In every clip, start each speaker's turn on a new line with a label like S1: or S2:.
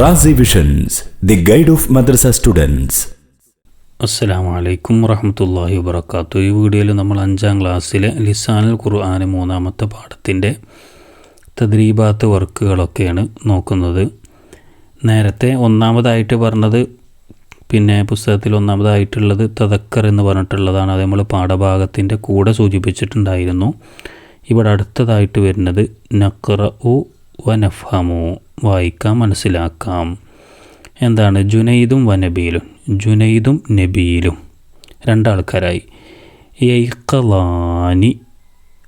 S1: Razi visions the guide of madrasa students
S2: അസ്സലാമു അലൈക്കും വറഹമത്തല്ലാഹി വബർക്കാത്തു ഈ വീഡിയോയിൽ നമ്മൾ അഞ്ചാം ക്ലാസ്സിലെ ലിസാനുൽ ഖുർആൻ മൂന്നാമത്തെ പാഠത്തിന്റെ തദ്രീബാത്ത് വർക്കുകളൊക്കെയാണ് നോക്കുന്നത്. നേരത്തെ ഒന്നാമതായിട്ട് പറഞ്ഞത് പിന്നെ പുസ്തകത്തിൽ ഒന്നാമതായിട്ടുള്ളത് തദക്കർ എന്ന് പറഞ്ഞിട്ടുള്ളതാണ്. അത് നമ്മൾ പാഠഭാഗത്തിന്റെ കൂടെ സൂചിപ്പിച്ചിട്ടുണ്ടായിരുന്നു. ഇവിടെ അടുത്തതായിട്ട് വരുന്നത് നഖറ ഉ വായിക്കാം മനസ്സിലാക്കാം. എന്താണ്? ജുനൈദും വനബീലും ജുനൈദും നബീലും രണ്ടാൾക്കാരായി. യൈക്കലാനി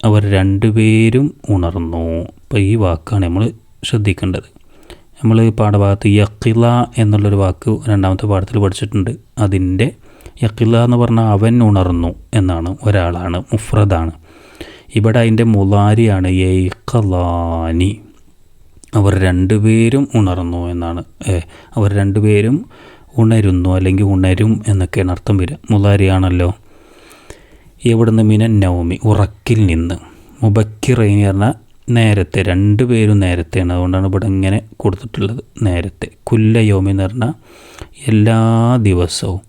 S2: അവർ രണ്ടുപേരും ഉണർന്നു. അപ്പോൾ ഈ വാക്കാണ് നമ്മൾ ശ്രദ്ധിക്കേണ്ടത്. നമ്മൾ പാഠഭാഗത്ത് യക്കില എന്നുള്ളൊരു വാക്ക് രണ്ടാമത്തെ പാഠത്തിൽ പഠിച്ചിട്ടുണ്ട്. അതിന്റെ യക്കില എന്ന് പറഞ്ഞാൽ അവൻ ഉണർന്നു എന്നാണ്. ഒരാളാണ് മുഫ്രദാണ്. ഇവിടെ അതിന്റെ മുലാരിയാണ് യൈക്കലാനി അവർ രണ്ടുപേരും ഉണർന്നു എന്നാണ്. അവർ രണ്ടുപേരും ഉണരുന്നു അല്ലെങ്കിൽ ഉണരും എന്നൊക്കെയാണ് അർത്ഥം വരിക. മുലാരിയാണല്ലോ എവിടുന്ന് മിനൻ നവമി ഉറക്കിൽ നിന്ന്. മുബക്കിറൈനി പറഞ്ഞാൽ നേരത്തെ രണ്ടുപേരും നേരത്തെയാണ്. അതുകൊണ്ടാണ് ഇവിടെ ഇങ്ങനെ കൊടുത്തിട്ടുള്ളത് നേരത്തെ. കുല്ല യോമി എന്ന് പറഞ്ഞാൽ എല്ലാ ദിവസവും.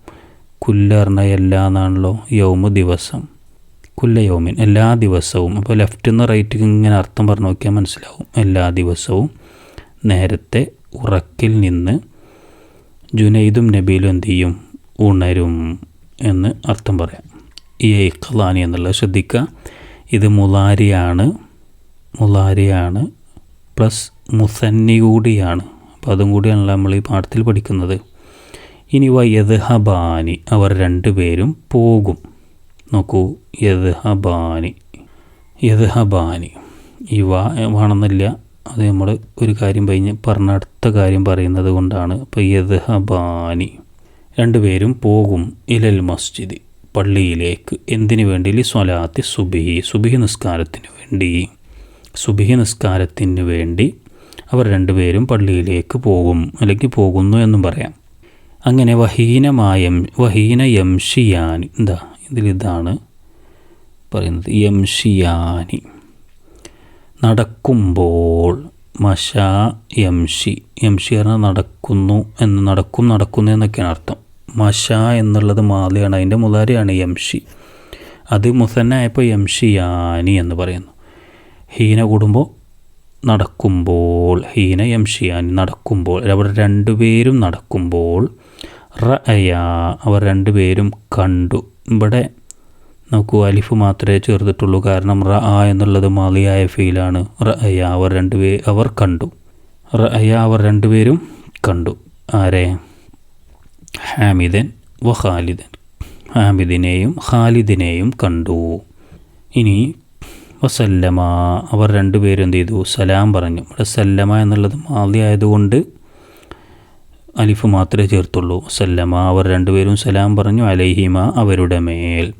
S2: കുല്ല പറഞ്ഞാൽ എല്ലാ എന്നാണല്ലോ? യോമ ദിവസം. കുല്ല യോമിൻ. എല്ലാ ദിവസവും. അപ്പോൾ ലെഫ്റ്റ് നിന്ന് റൈറ്റ് ഇങ്ങനെ അർത്ഥം പറഞ്ഞു നോക്കിയാൽ മനസ്സിലാവും. എല്ലാ ദിവസവും നേരത്തെ ഉറക്കിൽ നിന്ന് ജുനൈദും നബീലും എന്ത് ചെയ്യും? ഉണരും എന്ന് അർത്ഥം പറയാം. ഈ ഐഖലാനി എന്നുള്ളത് ശ്രദ്ധിക്കുക. ഇത് മുലാരിയാണ്. മുലാരിയാണ് പ്ലസ് മുസന്നി കൂടിയാണ്. അപ്പോൾ അതും കൂടിയാണ് നമ്മൾ ഈ പാഠത്തിൽ പഠിക്കുന്നത്. ഇനി വയ്യത് ഹബാനി അവർ രണ്ടുപേരും പോകും. നോക്കൂ യദ്ഹബാനി. യദ്ഹബാനി. ഈ വാ വേണമെന്നില്ല. അത് നമ്മൾ ഒരു കാര്യം കഴിഞ്ഞ് പറഞ്ഞ അടുത്ത കാര്യം പറയുന്നത് കൊണ്ടാണ്. ഇപ്പോൾ യദ്ഹബാനി. രണ്ടുപേരും പോകും ഇലൽ മസ്ജിദ് പള്ളിയിലേക്ക്. എന്തിനു വേണ്ടി? സ്വലാത്തി സുബിഹി സുബിഹി നിസ്കാരത്തിന് വേണ്ടി. സുബിഹി നിസ്കാരത്തിന് വേണ്ടി അവർ രണ്ടുപേരും പള്ളിയിലേക്ക് പോകും അല്ലെങ്കിൽ പോകുന്നു എന്നും പറയാം. അങ്ങനെ വഹീനമായ വഹീന യംഷിയാൻ എന്താ? ഇതിലിതാണ് പറയുന്നത്. യംഷിയാനി. നടക്കുമ്പോൾ മഷ യംഷി. യംഷി പറഞ്ഞാൽ നടക്കുന്നു എന്ന് നടക്കും നടക്കുന്നു എന്നൊക്കെയാണ് അർത്ഥം. മഷ എന്നുള്ളത് മാലയാണ് അതിന്റെ മുതാരിയാണ് യംഷി. അത് മുസന്നായപ്പോൾ യംഷിയാനി എന്ന് പറയുന്നു. ഹീന കൂടുമ്പോൾ നടക്കുമ്പോൾ ഹീന യംഷിയാനി നടക്കുമ്പോൾ അവർ രണ്ടുപേരും നടക്കുമ്പോൾ റഅയ അവർ രണ്ടുപേരും കണ്ടു. ഇവിടെ നോക്കൂ അലിഫ് മാത്രമേ ചേർത്തിട്ടുള്ളൂ കാരണം റ ആ എന്നുള്ളത് മാലിയായ ഫീലാണ്. റ അയ അവർ രണ്ടുപേ അവർ കണ്ടു. റ അയ അവർ രണ്ടുപേരും കണ്ടു. ആരെ? ഹാമിദൻ വ ഖാലിദൻ. ഹാമിദിനെയും ഖാലിദിനെയും കണ്ടു. ഇനി വസല്ലമ. അവർ രണ്ടുപേരും എന്ത് ചെയ്തു? സലാം പറഞ്ഞു. ഇവിടെ സല്ലമ എന്നുള്ളത് മാളിയായതുകൊണ്ട് അലിഫ് മാത്രമേ ചേർത്തുള്ളൂ. സല്ലമ അവർ രണ്ടുപേരും സലാം പറഞ്ഞു അലൈഹിമ അവരുടെ മേൽ.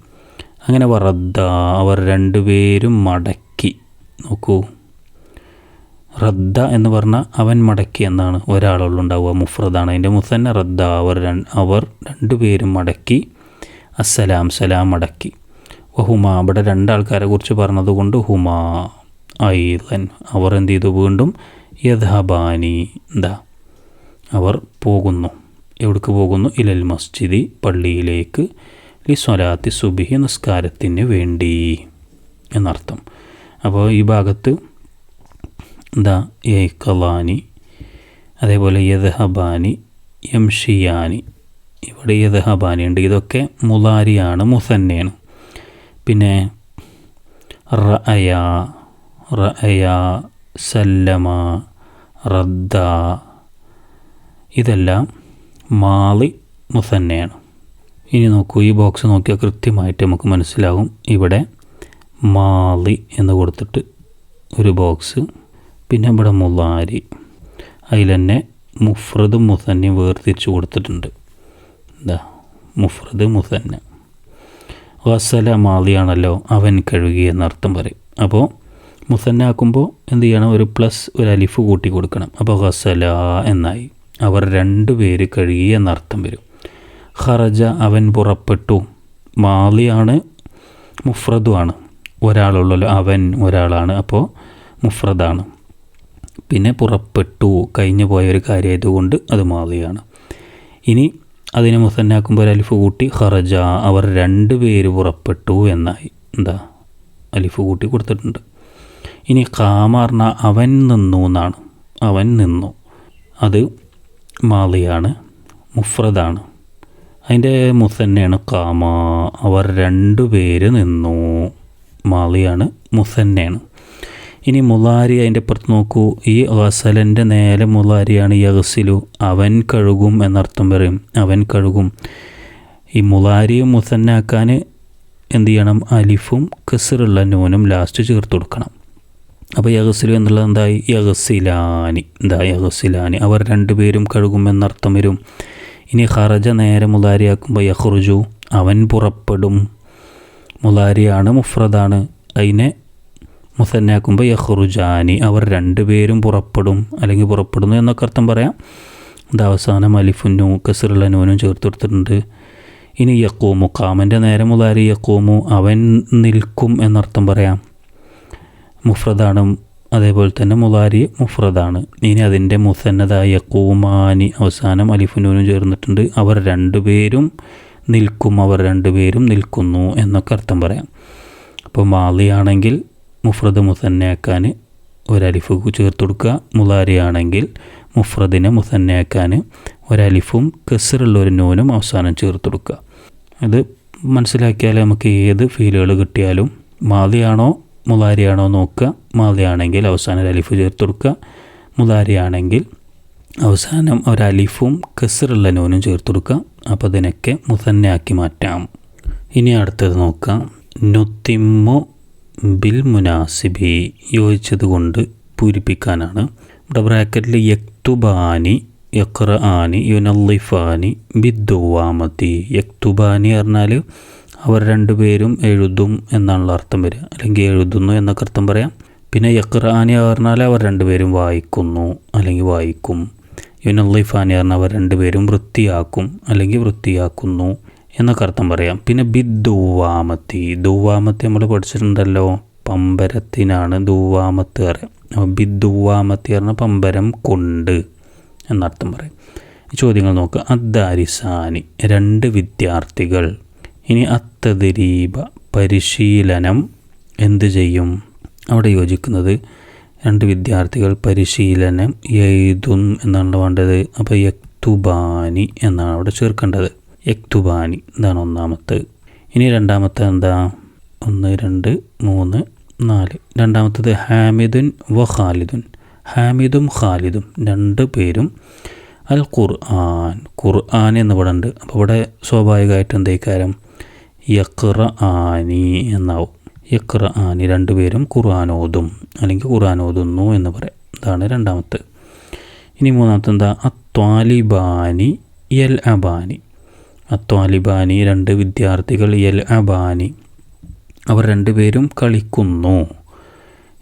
S2: അങ്ങനെ റദ്ദ അവർ രണ്ടുപേരും മടക്കി. നോക്കൂ. റദ്ദ എന്ന് പറഞ്ഞാൽ അവൻ മടക്കി എന്നാണ്. ഒരാളുള്ളുണ്ടാവുക മുഫ്രദാണ്. അതിന്റെ മുസന്ന റദ്ദ അവർ അവർ രണ്ടുപേരും മടക്കി. അസ്സലാം സലാം മടക്കി. ഹുമ അവിടെ രണ്ടാൾക്കാരെ കുറിച്ച് പറഞ്ഞതുകൊണ്ട് ഹുമ ഐതൻ അവർ എന്ത് ചെയ്തു വീണ്ടും? യഥാബാനി എന്താ അവർ പോകുന്നു. എവിടേക്ക് പോകുന്നു? ഇലൽ മസ്ജിദി പള്ളിയിലേക്ക്. ലി സ്വലാത്തി സുബിഹി നിസ്കാരത്തിന് വേണ്ടി എന്നർത്ഥം. അപ്പോൾ ഈ ഭാഗത്ത് ദ ഏക്കലാനി അതേപോലെ യദ്ഹബാനി യംഷിയാനി ഇവിടെ യദ്ഹബാനി ഉണ്ട്. ഇതൊക്കെ മുലാരിയാണ് മുസന്നയാണ്. പിന്നെ റഅയ റഅയ സല്ലമ റദ്ദ ഇതെല്ലാം മാളി മുസന്നയാണ്. ഇനി നോക്കൂ ഈ ബോക്സ് നോക്കിയാൽ കൃത്യമായിട്ട് നമുക്ക് മനസ്സിലാവും ഇവിടെ മാളി എന്ന് കൊടുത്തിട്ട് ഒരു ബോക്സ് പിന്നെ ഇവിടെ മുലാരി അതിൽ തന്നെ മുഫ്രദും മുസന്നയും വേർതിരിച്ച് കൊടുത്തിട്ടുണ്ട്. എന്താ മുഫ്രദ് മുസന്ന. വസല മാളിയാണല്ലോ അവൻ കഴുകി എന്നർത്ഥം പറയും. അപ്പോൾ മുസന്നാക്കുമ്പോൾ എന്ത് ചെയ്യണം? ഒരു പ്ലസ് ഒരു അലിഫ് കൂട്ടി കൊടുക്കണം. അപ്പോൾ വസല എന്നായി. അവർ രണ്ടുപേര് കഴുകി എന്നർത്ഥം വരും. ഖറജ അവൻ പുറപ്പെട്ടു. മാലിയാണ് മുഫ്രദുമാണ് ഒരാളുള്ളല്ലോ അവൻ ഒരാളാണ് അപ്പോൾ മുഫ്രദാണ്. പിന്നെ പുറപ്പെട്ടു. കഴിഞ്ഞു പോയ ഒരു കാര്യമായതുകൊണ്ട് അത് മാലിയാണ് ഇനി അതിനെ മുസന്നാക്കുമ്പോൾ ഒരു അലിഫ് കൂട്ടി ഖറജ അവർ രണ്ട് പേര് പുറപ്പെട്ടു എന്നായി. എന്താ? അലിഫ് കൂട്ടി കൊടുത്തിട്ടുണ്ട്. ഇനി പറഞ്ഞാൽ അവൻ നിന്നു എന്നാണ്. അവൻ നിന്നു. അത് മാളിയാണ് മുഫ്രദാണ്. അതിന്റെ മുസന്നയാണ് കാമ. അവർ രണ്ടു പേര് നിന്നു. മാളിയാണ് മുസന്നയാണ്. ഇനി മുലാരി അതിന്റെ പുറത്ത് നോക്കൂ. ഈ ഗസലന്റെ നേരെ മുലാരിയാണ് യഹസിലു അവൻ കഴുകും എന്നർത്ഥം പറയും. അവൻ കഴുകും. ഈ മുലാരിയും മുസന്നാക്കാൻ എന്ത് ചെയ്യണം? അലിഫും കസറുള്ള നൂനും ലാസ്റ്റ് ചേർത്ത് കൊടുക്കണം. അപ്പോൾ യഹസിലു എന്നുള്ളത് എന്തായി? യഹസിലാനി. എന്താ യഹസിലാനി? അവർ രണ്ടുപേരും കഴുകുമെന്നർത്ഥം വരും. ഇനി ഖറജ നേരെ മുലാരിയാക്കുമ്പോൾ യഹ്റുജു അവൻ പുറപ്പെടും. മുലാരിയാണ് മുഫ്രദാണ്. അതിനെ മുസന്നാക്കുമ്പോൾ യഹ്റുജാനി അവർ രണ്ടുപേരും പുറപ്പെടും. അല്ലെങ്കിൽ പുറപ്പെടുന്നു എന്നൊക്കെ അർത്ഥം പറയാം. ഇത് അവസാനം അലിഫുന്നു കസറുള്ള ചേർത്ത് കൊടുത്തിട്ടുണ്ട്. ഇനി യക്കൂമു കാമന്റെ നേരെ മുതാരി യക്കൂമു അവൻ നിൽക്കും എന്നർത്ഥം പറയാം. മുഫ്രദാണ് അതേപോലെ തന്നെ മുലാരി മുഫ്രദാണ്. ഇനി അതിന്റെ മുസന്നതായ യക്കൂമാനി അവസാനം അലിഫുനൂനും ചേർന്നിട്ടുണ്ട്. അവർ രണ്ടുപേരും നിൽക്കും അവർ രണ്ടുപേരും നിൽക്കുന്നു എന്നൊക്കെ അർത്ഥം പറയാം. അപ്പോൾ മാലിയാണെങ്കിൽ മുഫ്രദ് മുസന്നയാക്കാൻ ഒരലിഫ് ചേർത്ത് കൊടുക്കുക മുലാരിയാണെങ്കിൽ മുഫ്രദിനെ മുസന്നയാക്കാൻ ഒരലിഫും കെസറുള്ള ഒരു നൂനും അവസാനം ചേർത്ത് കൊടുക്കുക അത് മനസ്സിലാക്കിയാൽ നമുക്ക് ഏത് ഫീലുകൾ കിട്ടിയാലും മാലിയാണോ മുലാരിയാണോ നോക്കുക. മാലിയാണെങ്കിൽ അവസാനം ഒരു അലിഫ് ചേർത്ത് കൊടുക്കുക. മുലാരിയാണെങ്കിൽ അവസാനം ഒരു അലിഫും കസറുള്ള നൂനും ചേർത്ത് കൊടുക്കുക. അപ്പോൾ അതിനൊക്കെ മുസന്നയാക്കി മാറ്റാം. ഇനി അടുത്തത് നോക്കാം നൊത്തിമ്മു ബിൽ മുനാസിബി യോജിച്ചത് കൊണ്ട് പൂരിപ്പിക്കാനാണ്. ഇവിടെ ബ്രാക്കറ്റിൽ യക്തുബാനി യക്ര ആനി യുനല്ലിഫാനി ബിദ്ദുവാമതി. യക്തുബാനി പറഞ്ഞാൽ അവർ രണ്ടുപേരും എഴുതും എന്നാണല്ലോ അർത്ഥം വരിക. അല്ലെങ്കിൽ എഴുതുന്നു എന്നൊക്കെ അർത്ഥം പറയാം. പിന്നെ യക്രാനി പറഞ്ഞാൽ അവർ രണ്ടുപേരും വായിക്കുന്നു അല്ലെങ്കിൽ വായിക്കും. യുനല്ലിഫാനി പറഞ്ഞാൽ അവർ രണ്ടുപേരും വൃത്തിയാക്കും അല്ലെങ്കിൽ വൃത്തിയാക്കുന്നു എന്നൊക്കെ അർത്ഥം പറയാം. പിന്നെ ബിദ്ദുവാമത്തി ദുവാമത്തി നമ്മൾ പഠിച്ചിട്ടുണ്ടല്ലോ. പമ്പരത്തിനാണ് ദുവാമത്ത് പറയാം അപ്പോൾ ബിദ്ദുവാമത്തി പറഞ്ഞാൽ പമ്പരം കൊണ്ട് എന്നർത്ഥം പറയും. ചോദ്യങ്ങൾ നോക്കുക. അദ്ദാരിസാനി. രണ്ട് വിദ്യാർത്ഥികൾ. ഇനി അത്തദരീബ പരിശീലനം എന്ത് ചെയ്യും? അവിടെ യോജിക്കുന്നത് രണ്ട് വിദ്യാർത്ഥികൾ പരിശീലനം എഴുതും എന്നാണ് വേണ്ടത്. അപ്പോൾ യക്തുബാനി എന്നാണ് അവിടെ ചേർക്കേണ്ടത്. യക്തുബാനി ഇതാണ് ഒന്നാമത്തെ. ഇനി രണ്ടാമത്തെ എന്താ? ഒന്ന് രണ്ട് മൂന്ന് നാല്. രണ്ടാമത്തത് ഹാമിദുൻ വ ഖാലിദുൻ. ഹാമിദും ഖാലിദും രണ്ട് പേരും അൽ ഖുർആൻ ഖുർആൻ എന്ന് ഇവിടെ ഉണ്ട്. അപ്പോൾ ഇവിടെ സ്വാഭാവികമായിട്ട് എന്തേക്കാരം യക്ര ആനി എന്നാവും. യക്ര ആനി രണ്ടുപേരും ഖുർആൻ ഓതും അല്ലെങ്കിൽ ഖുർആൻ ഓതുന്നു എന്ന് പറയാം. ഇതാണ് രണ്ടാമത്തെ. ഇനി മൂന്നാമത്തെ എന്താ അത്വാലിബാനി യൽ അബാനി. അത്വാലിബാനി രണ്ട് വിദ്യാർത്ഥികൾ യൽ അബാനി. അവർ രണ്ടുപേരും കളിക്കുന്നു.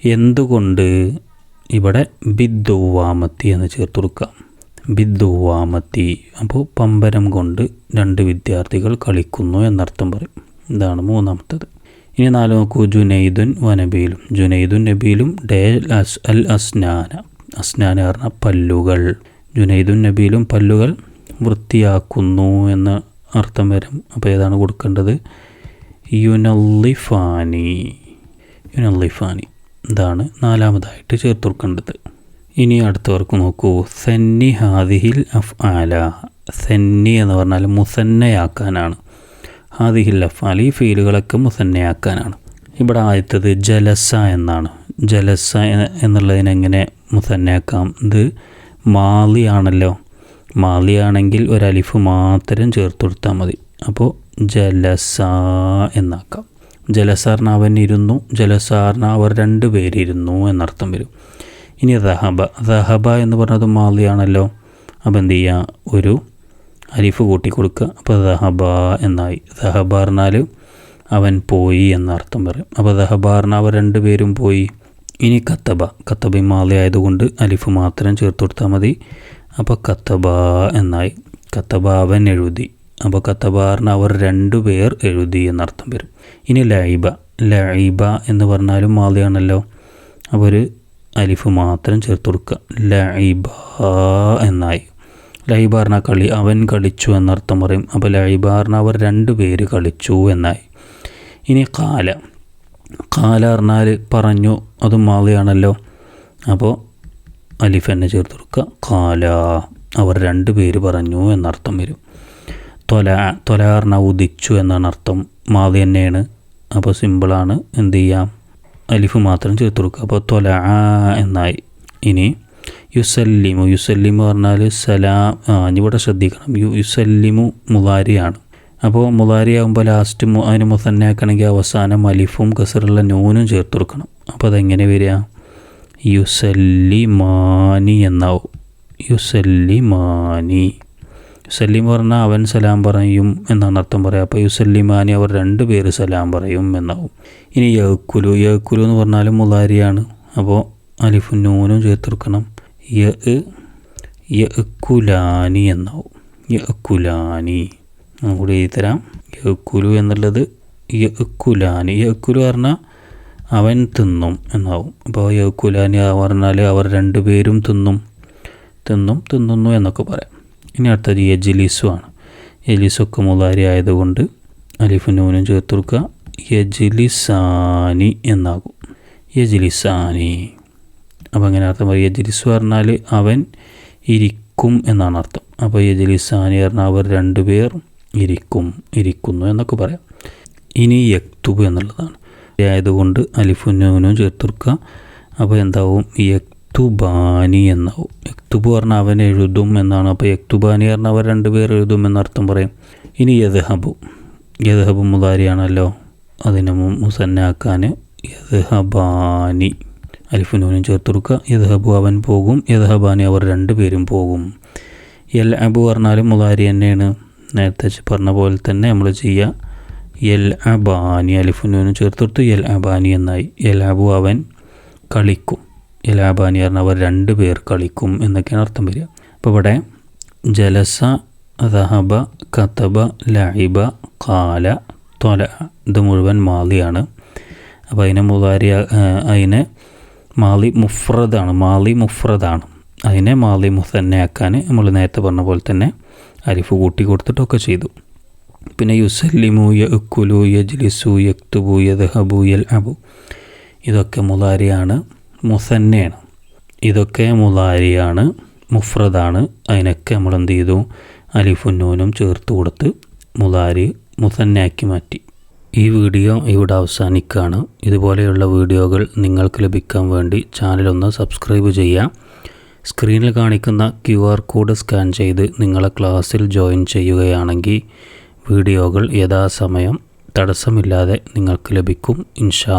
S2: എന്തുകൊണ്ട്? ഇവിടെ ബിദ്ദുവാമത്തി എന്ന് ചേർത്ത് കൊടുക്കാം. ബിദ്ദുവാമത്തി അപ്പോൾ പമ്പരം കൊണ്ട് രണ്ട് വിദ്യാർത്ഥികൾ കളിക്കുന്നു എന്നർത്ഥം പറയും. ഇതാണ് മൂന്നാമത്തത്. ഇനി നാല് നോക്കൂ. ജുനൈദുൻ വനബീലും. ജുനൈദുൻ നബീലും ഡേ അസ് അൽ അസ്നാന. അസ്നാന പറഞ്ഞ പല്ലുകൾ. ജുനൈദുൻ നബീലും പല്ലുകൾ വൃത്തിയാക്കുന്നു എന്ന അർത്ഥം വരും. അപ്പോൾ ഏതാണ് കൊടുക്കേണ്ടത്? യുനല്ലിഫാനി. യുനല്ലിഫാനി. ഇതാണ് നാലാമതായിട്ട് ചേർത്ത് കൊടുക്കേണ്ടത്. ഇനി അടുത്തവർക്ക് നോക്കൂ. സെന്നി ഹാദിഹിൽ അഫ് ആല. സെന്നി എന്ന് പറഞ്ഞാൽ മുസന്നയാക്കാനാണ്. ഹാദിഹിൽ അഫ് ആല. ഈ ഫീലുകളൊക്കെ മുസന്നയാക്കാനാണ്. ഇവിടെ ആദ്യത്തത് ജലസ എന്നാണ്. ജലസ എന്നുള്ളതിനെങ്ങനെ മുസന്നയാക്കാം? ഇത് മാലിയാണല്ലോ. മാലിയാണെങ്കിൽ ഒരു അലിഫ് മാത്രം ചേർത്ത് കൊടുത്താൽ മതി. അപ്പോൾ ജലസ എന്നാക്കാം. ജലസാറിന് അവൻ ഇരുന്നു. ജലസാറിന് അവർ രണ്ട് പേരിരുന്നു എന്നർത്ഥം വരും. ഇനി റഹബ റഹബ എന്ന് പറഞ്ഞത് മാലിയാണല്ലോ. അപ്പോൾ എന്ത് ചെയ്യുക ഒരു അരിഫ് കൂട്ടി കൊടുക്കുക അപ്പോൾ റഹബ എന്നായി. റഹബ പറഞ്ഞാൽ അവൻ പോയി എന്നർത്ഥം പറയും. അപ്പോൾ റഹബ പറഞ്ഞാൽ അവർ രണ്ടുപേരും പോയി. ഇനി കത്തബ. കത്തബ മാലി ആയതുകൊണ്ട് അലിഫ് മാത്രം ചേർത്ത് കൊടുത്താൽ മതി. അപ്പോൾ കത്തബ എന്നായി. കത്തബ അവൻ എഴുതി. അപ്പോൾ കത്തബ പറഞ്ഞാൽ അവർ രണ്ടുപേർ എഴുതി എന്നർത്ഥം വരും. ഇനി ലൈബ. ലൈബ എന്ന് പറഞ്ഞാലും മാലിയാണല്ലോ. അപ്പോൾ ഒരു അലിഫ് മാത്രം ചേർത്ത് കൊടുക്കുക. ലൈബ എന്നായി. ലൈബാറിന കളി അവൻ കളിച്ചു എന്നർത്ഥം പറയും. അപ്പോൾ ലൈബാറിന അവർ രണ്ട് പേര് കളിച്ചു എന്നായി. ഇനി കാല കാല പറഞ്ഞാൽ പറഞ്ഞു അതും മാളിയാണല്ലോ. അപ്പോൾ അലിഫ് എന്നെ ചേർത്ത് കൊടുക്കുക. കാല അവർ രണ്ട് പേര് പറഞ്ഞു എന്നർത്ഥം വരും. തൊല തൊലാറിന ഉദിച്ചു എന്നാണ് അർത്ഥം. മാതി തന്നെയാണ്. അപ്പോൾ സിമ്പിളാണ്. എന്ത് ചെയ്യാം? അലിഫ് മാത്രം ചേർത്ത് കൊടുക്കുക. അപ്പോൾ തൊല എന്നായി. ഇനി യുസല്ലിമു യുസല്ലിമു പറഞ്ഞാൽ സലാം ഇവിടെ ശ്രദ്ധിക്കണം. യു യുസല്ലിമു മുതാരിയാണ്. അപ്പോൾ മുതാരിയാകുമ്പോൾ ലാസ്റ്റ് അതിന് മുസന്നയാക്കണമെങ്കിൽ അവസാനം അലിഫും കസറുള്ള നൂനും ചേർത്ത് കൊടുക്കണം. അപ്പോൾ അതെങ്ങനെ വരിക? യുസല്ലിമാനി എന്നാവും. യുസല്ലിമാനി. യുസല്ലിം പറഞ്ഞാൽ അവൻ സലാം പറയും എന്നാണ് അർത്ഥം പറയുക. അപ്പോൾ യുസല്ലിമാനി അവർ രണ്ട് പേര് സലാം പറയും എന്നാവും. ഇനി യക്കുലു യക്കുലു എന്ന് പറഞ്ഞാലും മുലാരിയാണ്. അപ്പോൾ അലിഫും നൂനും ചേർത്തെടുക്കണം. യ യക്കുലാനി എന്നാവും. യക്കുലാനി കൂടി എഴുതി തരാം. യക്കുലു എന്നുള്ളത് യക്കുലാനി യക്കുലു പറഞ്ഞാൽ അവൻ തിന്നും എന്നാവും. അപ്പോൾ യക്കുലാനി പറഞ്ഞാൽ അവർ രണ്ടുപേരും തിന്നും. തിന്നും തിന്നുന്നു എന്നൊക്കെ പറയാം. ഇനി അടുത്തത് യജിലിസു ആണ് യജിലിസൊക്കെ മുതാരി ആയതുകൊണ്ട് അലിഫ് നൂനും ചേർത്ത് കൊടുക്കുക. യജിലിസാനി എന്നാകും. യജിലിസാനി. അപ്പോൾ അങ്ങനെ അർത്ഥം പറയും. യജിലിസ് പറഞ്ഞാൽ അവൻ ഇരിക്കും എന്നാണ് അർത്ഥം. അപ്പോൾ യജിലിസാനി പറഞ്ഞാൽ അവർ രണ്ടുപേർ ഇരിക്കും ഇരിക്കുന്നു എന്നൊക്കെ പറയാം. ഇനി യക്തുബ് എന്നുള്ളതാണ്. ആയതുകൊണ്ട് അലിഫും നൂനും ചേർത്തെടുക്കുക അപ്പോൾ എന്താവും? യക്തുബാനി എന്നാവും യക്തുബ് പറഞ്ഞാൽ അവൻ എഴുതും എന്നാണ്. അപ്പോൾ യക്തുബാനി പറഞ്ഞാൽ അവർ രണ്ടുപേർ എഴുതും എന്നർത്ഥം പറയും. ഇനി യദ്ഹബു. യദഹബു മുതാരിയാണല്ലോ അതിനെ മുസന്നാക്കാൻ യദ്ഹബാനി. അലിഫുനൂനും ചേർത്ത് കൊടുക്കുക. യദ്ഹബു അവൻ പോകും. യദ്ഹബാനി അവർ രണ്ടുപേരും പോകും. എൽ അബു പറഞ്ഞാലും മുതാരി തന്നെയാണ്. നേരത്തെ പറഞ്ഞ പോലെ തന്നെ നമ്മൾ ചെയ്യുക എൽ അബാനി അലിഫുനൂനും ചേർത്ത് കൊടുത്ത് എൽ അബാനി എന്നായി. എൽ അബു അവൻ കളിക്കും. പറഞ്ഞാൽ അവർ രണ്ട് പേർ കളിക്കും എന്നൊക്കെയാണ് അർത്ഥം വരിക. അപ്പോൾ ഇവിടെ ജലസ റഹബ കത്തബ ലൈബ കാല തൊല. ഇത് മുഴുവൻ മാലിയാണ്. അപ്പോൾ അതിനെ മുതാരി അതിനെ മാലി മുഫ്രദാണ് മാലി മുഫ്രദാണ്. അതിനെ മാലി മുസന്നയാക്കാൻ നമ്മൾ നേരത്തെ പറഞ്ഞ പോലെ തന്നെ അരിഫ് കൂട്ടി കൊടുത്തിട്ടൊക്കെ ചെയ്തു. പിന്നെ യുസല്ലിമു യക്കുലു യജ്ലിസു യക്തുബു യദ്ഹബു യൽ അബു ഇതൊക്കെ മുലാരിയാണ് മുസന്നയാണ്. ഇതൊക്കെ മുതാരിയാണ് മുഫ്രദാണ്. അതിനൊക്കെ നമ്മൾ എന്ത് ചെയ്തു? അലിഫുന്നൂനും ചേർത്ത് കൊടുത്ത് മുതാരി മുസന്നയാക്കി മാറ്റി. ഈ വീഡിയോ ഇവിടെ അവസാനിക്കുകയാണ്. ഇതുപോലെയുള്ള വീഡിയോകൾ നിങ്ങൾക്ക് ലഭിക്കാൻ വേണ്ടി ചാനലൊന്ന് സബ്സ്ക്രൈബ് ചെയ്യാം സ്ക്രീനിൽ കാണിക്കുന്ന ക്യു ആർ കോഡ് സ്കാൻ ചെയ്ത് നിങ്ങളെ ക്ലാസ്സിൽ ജോയിൻ ചെയ്യുകയാണെങ്കിൽ വീഡിയോകൾ യഥാസമയം തടസ്സമില്ലാതെ നിങ്ങൾക്ക് ലഭിക്കും. ഇൻഷാ